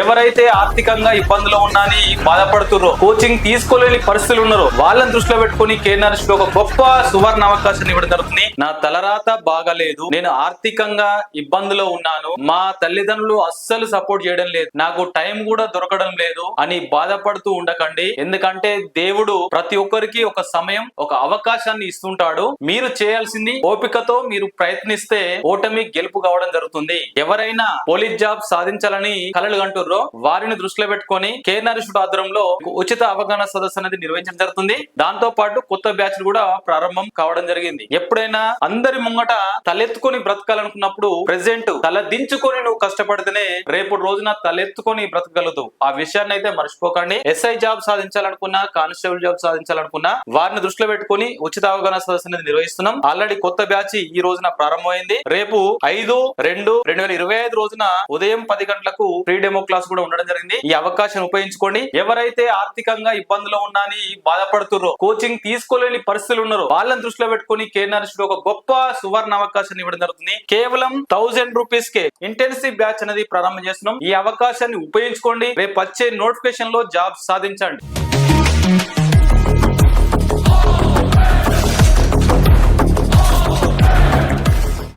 ఎవరైతే ఆర్థికంగా ఇబ్బందులో ఉన్నాని బాధపడుతుర్రో కోచింగ్ తీసుకోలేని పరిస్థితులు ఉన్నారో వాళ్ళని దృష్టిలో పెట్టుకుని కేఎన్ఆర్ ఒక గొప్ప సువర్ణ అవకాశాన్ని ఇవ్వడం జరుగుతుంది. నా తలరాత బాగలేదు. నేను ఆర్థికంగా ఇబ్బందులో ఉన్నాను. మా తల్లిదండ్రులు అస్సలు సపోర్ట్ చేయడం లేదు. నాకు టైం కూడా దొరకడం లేదు అని బాధపడుతూ ఉండకండి. ఎందుకంటే దేవుడు ప్రతి ఒక్కరికి ఒక సమయం ఒక అవకాశాన్ని ఇస్తుంటాడు. మీరు చేయాల్సింది ఓపికతో మీరు ప్రయత్నిస్తే ఓటమి గెలుపు కావడం జరుగుతుంది. ఎవరైనా పోలీస్ జాబ్ సాధించాలని కలలు కంటూ కంటుర్రో వారిని దృష్టిలో పెట్టుకొని కే ఇన్స్టిట్యూట్ ఆధ్వర్యంలో ఉచిత అవగాహన సదస్సు అనేది నిర్వహించడం జరుగుతుంది. దాంతో పాటు కొత్త బ్యాచ్ కూడా ప్రారంభం కావడం జరిగింది. ఎప్పుడైనా అందరి ముంగట తలెత్తుకొని బ్రతకాలనుకున్నప్పుడు ప్రెసెంట్ తల దించుకొని నువ్వు కష్టపడితేనే రేపు రోజున తలెత్తుకొని బ్రతకగలదు ఆ విషయాన్ని అయితే మర్చిపోకండి. ఎస్ఐ జాబ్ సాధించాలనుకున్నా కానిస్టేబుల్ జాబ్ సాధించాలనుకున్నా వారిని దృష్టిలో పెట్టుకొని ఉచిత అవగాహన సదస్సు అనేది నిర్వహిస్తున్నాం. ఆల్రెడీ కొత్త బ్యాచ్ ఈ రోజున ప్రారంభమైంది. రేపు ఐదు రెండు రెండు వేల ఇరవై ఐదు రోజున ఉదయం పది గంటలకు ఫ్రీ డెమో క్లాస్ కూడా ఉండడం జరిగింది. ఈ అవకాశాన్ని ఉపయోగించుకోండి ఎవరైతే ఆర్థికంగా ఇబ్బందులో ఉన్నాని బాధపడుతుర్రో కోచింగ్ తీసుకోలేని పరిస్థితులు ఉన్నారో వాళ్ళని దృష్టిలో పెట్టుకుని కేఎన్ఆర్ ఒక గొప్ప సువర్ణ అవకాశాన్ని ఇవ్వడం జరుగుతుంది. కేవలం థౌసండ్ రూపీస్ కే ఇంటెన్సివ్ బ్యాచ్ అనేది ప్రారంభం చేస్తున్నాం. ఈ అవకాశాన్ని ఉపయోగించుకోండి. రేపు వచ్చే నోటిఫికేషన్లో జాబ్ సాధించండి.